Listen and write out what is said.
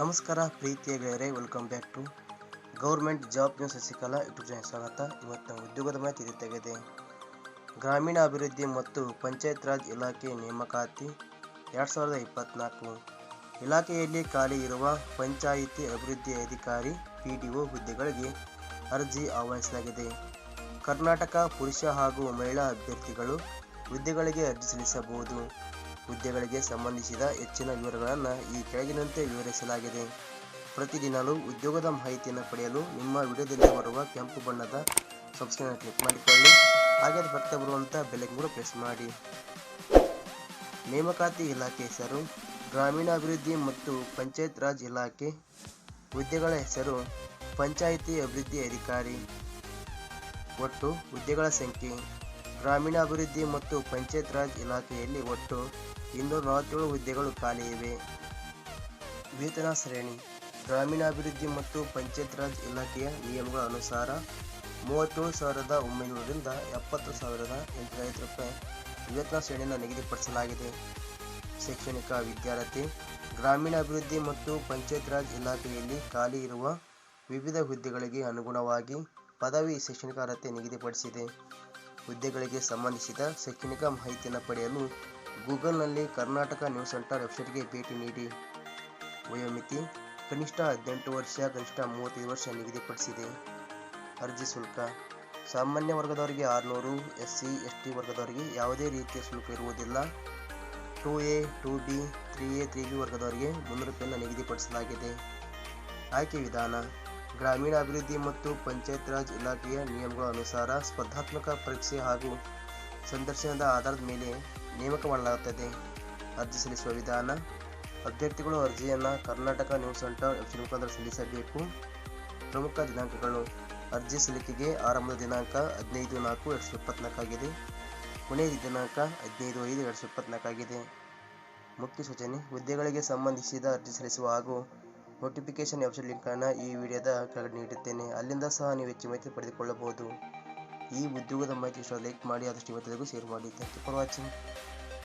ನಮಸ್ಕಾರ ಪ್ರೀತಿಯ ಗೆಳೆಯರೆ welcome back to government job news Shashikala YouTube channel ಸ್ವಾಗತ. ಇವತ್ತು ಉದ್ಯೋಗದ ಮಾಹಿತಿ ಇದಾಗಿದೆ ಗ್ರಾಮೀಣ ಅಭಿವೃದ್ಧಿ ಮತ್ತು ಪಂಚಾಯತ್ ರಾಜ್ ಇಲಾಖೆ ನೇಮಕಾತಿ ಎರಡು ಸಾವಿರದ ಇಪ್ಪತ್ತ್ನಾಲ್ಕು ಇಲಾಖೆಯಲ್ಲಿ ಖಾಲಿ ಇರುವ ಪಂಚಾಯಿತಿ ಅಭಿವೃದ್ಧಿ ಅಧಿಕಾರಿ ಪಿ ಡಿ ಒ ಹುದ್ದೆಗಳಿಗೆ ಅರ್ಜಿ ಆಹ್ವಾನಿಸಲಾಗಿದೆ. ಕರ್ನಾಟಕ ಪುರುಷ ಹಾಗೂ ಮಹಿಳಾ ಅಭ್ಯರ್ಥಿಗಳು ಹುದ್ದೆಗಳಿಗೆ ಅರ್ಜಿ ಸಲ್ಲಿಸಬಹುದು. ಹುದ್ದೆಗಳಿಗೆ ಸಂಬಂಧಿಸಿದ ಹೆಚ್ಚಿನ ವಿವರಗಳನ್ನು ಈ ಕೆಳಗಿನಂತೆ ವಿವರಿಸಲಾಗಿದೆ. ಪ್ರತಿದಿನಲೂ ಉದ್ಯೋಗದ ಮಾಹಿತಿಯನ್ನು ಪಡೆಯಲು ನಿಮ್ಮ ವಿಡಿಯೋದಲ್ಲಿ ಬರುವ ಕೆಂಪು ಬಣ್ಣದ ಸಬ್ಸ್ಕ್ರೈಬ್ ಕ್ಲಿಕ್ ಮಾಡಿಕೊಳ್ಳಿ. ಹಾಗೆ ಬರ್ತಾ ಬರುವಂಥ ಬೆಲೆಗೆ ಕೂಡ ಪ್ರೆಸ್ ಮಾಡಿ. ನೇಮಕಾತಿ ಇಲಾಖೆ ಹೆಸರು, ಗ್ರಾಮೀಣಾಭಿವೃದ್ಧಿ ಮತ್ತು ಪಂಚಾಯತ್ ರಾಜ್ ಇಲಾಖೆ. ಹುದ್ದೆಗಳ ಹೆಸರು, ಪಂಚಾಯಿತಿ ಅಭಿವೃದ್ಧಿ ಅಧಿಕಾರಿ. ಒಟ್ಟು ಹುದ್ದೆಗಳ ಸಂಖ್ಯೆ, ಗ್ರಾಮೀಣಾಭಿವೃದ್ಧಿ ಮತ್ತು ಪಂಚಾಯತ್ ರಾಜ್ ಇಲಾಖೆಯಲ್ಲಿ ಒಟ್ಟು ಇನ್ನೂರ ನಲವತ್ತೇಳು ಹುದ್ದೆಗಳು ಖಾಲಿ ಇವೆ. ವೇತನ ಶ್ರೇಣಿ, ಗ್ರಾಮೀಣಾಭಿವೃದ್ಧಿ ಮತ್ತು ಪಂಚಾಯತ್ ರಾಜ್ ಇಲಾಖೆಯ ನಿಯಮಗಳ ಅನುಸಾರ ಮೂವತ್ತೇಳು ಸಾವಿರದ ಒಂಬೈನೂರರಿಂದ ಎಪ್ಪತ್ತು ಸಾವಿರದ ಎಂಟುನೂರೈವತ್ತು ರೂಪಾಯಿ ವೇತನ ಶ್ರೇಣಿಯನ್ನು ನಿಗದಿಪಡಿಸಲಾಗಿದೆ. ಶೈಕ್ಷಣಿಕ ವಿದ್ಯಾರ್ಥಿ, ಗ್ರಾಮೀಣಾಭಿವೃದ್ಧಿ ಮತ್ತು ಪಂಚಾಯತ್ ರಾಜ್ ಇಲಾಖೆಯಲ್ಲಿ ಖಾಲಿ ಇರುವ ವಿವಿಧ ಹುದ್ದೆಗಳಿಗೆ ಅನುಗುಣವಾಗಿ ಪದವಿ ಶೈಕ್ಷಣಿಕ ಅರ್ಹತೆ ನಿಗದಿಪಡಿಸಿದೆ. ಹುದ್ದೆಗಳಿಗೆ ಸಂಬಂಧಿಸಿದ ಶೈಕ್ಷಣಿಕ ಮಾಹಿತಿಯನ್ನು ಪಡೆಯಲು ಗೂಗಲ್ನಲ್ಲಿ ಕರ್ನಾಟಕ ನ್ಯೂಸ್ ಸೆಂಟರ್ ವೆಬ್ಸೈಟ್ಗೆ ಭೇಟಿ ನೀಡಿ. ವಯೋಮಿತಿ ಕನಿಷ್ಠ ಹದಿನೆಂಟು ವರ್ಷ, ಕನಿಷ್ಠ ಮೂವತ್ತೈದು ವರ್ಷ ನಿಗದಿಪಡಿಸಿದೆ. ಅರ್ಜಿ ಶುಲ್ಕ ಸಾಮಾನ್ಯ ವರ್ಗದವರಿಗೆ ಆರುನೂರು ಎಸ್ ಸಿ ಎಸ್ ಟಿ ವರ್ಗದವರಿಗೆ ಯಾವುದೇ ರೀತಿಯ ಶುಲ್ಕ ಇರುವುದಿಲ್ಲ. Two A, two B, three A, three B ವರ್ಗದವರಿಗೆ ಮುನ್ನೂರು ರೂಪಾಯಿಯನ್ನು ನಿಗದಿಪಡಿಸಲಾಗಿದೆ. ಆಯ್ಕೆ ವಿಧಾನ ಗ್ರಾಮೀಣಾಭಿವೃದ್ಧಿ ಮತ್ತು ಪಂಚಾಯತ್ ರಾಜ್ ಇಲಾಖೆಯ ನಿಯಮಗಳ ಅನುಸಾರ ಸ್ಪರ್ಧಾತ್ಮಕ ಪರೀಕ್ಷೆ ಹಾಗೂ ಸಂದರ್ಶನದ ಆಧಾರದ ಮೇಲೆ ನೇಮಕ ಮಾಡಲಾಗುತ್ತದೆ. ಅರ್ಜಿ ಸಲ್ಲಿಸುವ ವಿಧಾನ, ಅಭ್ಯರ್ಥಿಗಳು ಅರ್ಜಿಯನ್ನು ಕರ್ನಾಟಕ ನ್ಯೂಸ್ ಸೆಂಟರ್ ವೆಬ್ಸೈಟ್ ಮುಖಾಂತರ ಸಲ್ಲಿಸಬೇಕು. ಪ್ರಮುಖ ದಿನಾಂಕಗಳು, ಅರ್ಜಿ ಸಲ್ಲಿಕೆಗೆ ಆರಂಭದ ದಿನಾಂಕ ಹದಿನೈದು ನಾಲ್ಕು ಎರಡು ಸಾವಿರದ ಇಪ್ಪತ್ನಾಲ್ಕಾಗಿದೆ ಕೊನೆಯ ದಿನಾಂಕ ಹದಿನೈದು ಐದು ಎರಡು ಸಾವಿರದ ಇಪ್ಪತ್ನಾಲ್ಕಾಗಿದೆ ಮುಖ್ಯ ಸೂಚನೆ, ಹುದ್ದೆಗಳಿಗೆ ಸಂಬಂಧಿಸಿದ ಅರ್ಜಿ ಸಲ್ಲಿಸುವ ಹಾಗೂ ನೋಟಿಫಿಕೇಶನ್ ವೆಬ್ಸೈಟ್ ಲಿಂಕನ್ನು ಈ ವಿಡಿಯೋದ ಕೆಳಗೆ ನೀಡುತ್ತೇನೆ ಅಲ್ಲಿಂದ ಸಹ ನೀವು ಹೆಚ್ಚು ಮಾಹಿತಿ ಪಡೆದುಕೊಳ್ಳಬಹುದು. ಈ ಉದ್ಯೋಗದ ಮಾಹಿತಿ ಇಷ್ಟ ಲೈಕ್ ಮಾಡಿ ಆದಷ್ಟು ಇವತ್ತಿಗೂ ಶೇರ್ ಮಾಡಿ. Thank you for watching